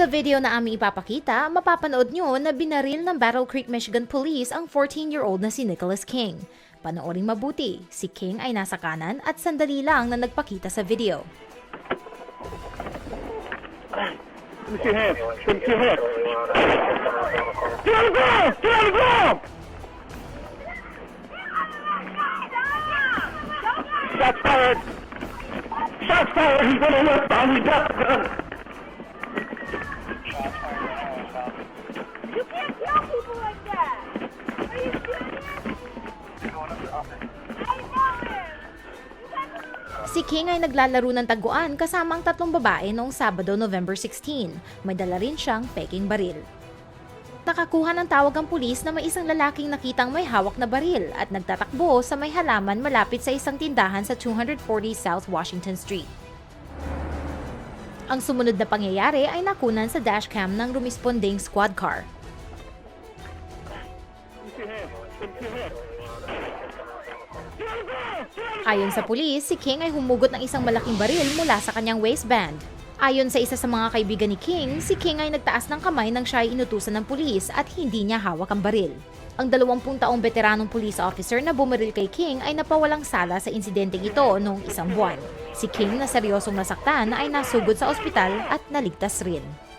Sa video na aming ipapakita, mapapanood nyo na binaril ng Battle Creek, Michigan Police ang 14-year-old na si Nicholas King. Panooring mabuti, si King ay nasa kanan at sandali lang na nagpakita sa video. Shots fired! Shots fired! He's on the left behind me. Got. People like that. Are you serious? I know him. Si King ay naglalaro ng taguan kasama ang tatlong babae noong Sabado, November 16. May dala rin siyang peking baril. Nakakuha ng tawag ang pulis na may isang lalaking nakitang may hawak na baril at nagtatakbo sa may halaman malapit sa isang tindahan sa 240 South Washington Street. Ang sumunod na pangyayari ay nakunan sa dashcam ng rumisponding squad car. Ayon sa pulis, si King ay humugot ng isang malaking baril mula sa kanyang waistband. Ayon sa isa sa mga kaibigan ni King, si King ay nagtaas ng kamay nang siya ay inutusan ng pulis at hindi niya hawak ang baril. Ang 20 taong veteranong police officer na bumaril kay King ay napawalang sala sa insidenteng ito noong isang buwan. Si King na seryosong nasaktan ay nasugod sa ospital at naligtas rin.